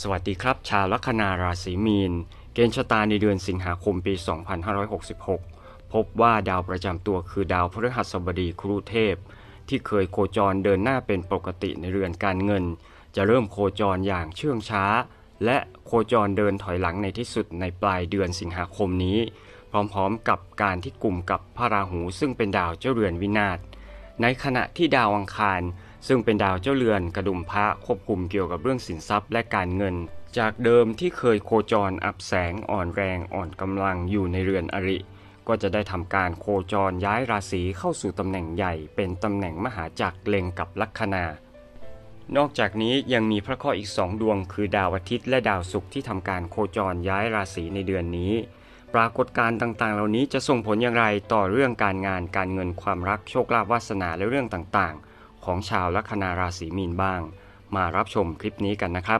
สวัสดีครับ ชาวลัคนาราศีมีน เกณฑ์ชะตาในเดือนสิงหาคมปี 2566 พบว่าดาวประจำตัวคือดาวพฤหัสบดีครุเทพ ที่เคยโคจรเดินหน้าเป็นปกติในเรือนการเงิน จะเริ่มโคจรอย่างเชื่องช้า และโคจรเดินถอยหลังในที่สุดในปลายเดือนสิงหาคมนี้ พร้อมๆกับการที่กลุ่มกับพระราหูซึ่งเป็นดาวเจ้าเรือนวินาศในขณะที่ดาวอังคาร ซึ่งเป็นดาวเจ้าเรือนกระดุมพระควบคุมเกี่ยวกับเรื่องสินทรัพย์และการเงิน จากเดิมที่เคยโคจรอับแสงอ่อนแรงอ่อนกำลังอยู่ในเรือนอริ ก็จะได้ทำการโคจรย้ายราศีเข้าสู่ตำแหน่งใหญ่ เป็นตำแหน่งมหาจักรเล็งกับลัคนานอกจากนี้ยังมีพระเคราะห์อีกสองดวง คือดาวอาทิตย์และดาวศุกร์ที่ทำการโคจรย้ายราศีในเดือนนี้ ปรากฏการณ์ต่างๆ เหล่านี้จะส่งผลอย่างไรต่อเรื่องการงานการเงินความรักโชคลาภวาสนาและเรื่องต่างๆ ของชาวลัคนาราศีมีนบ้าง มารับชมคลิปนี้กันนะครับ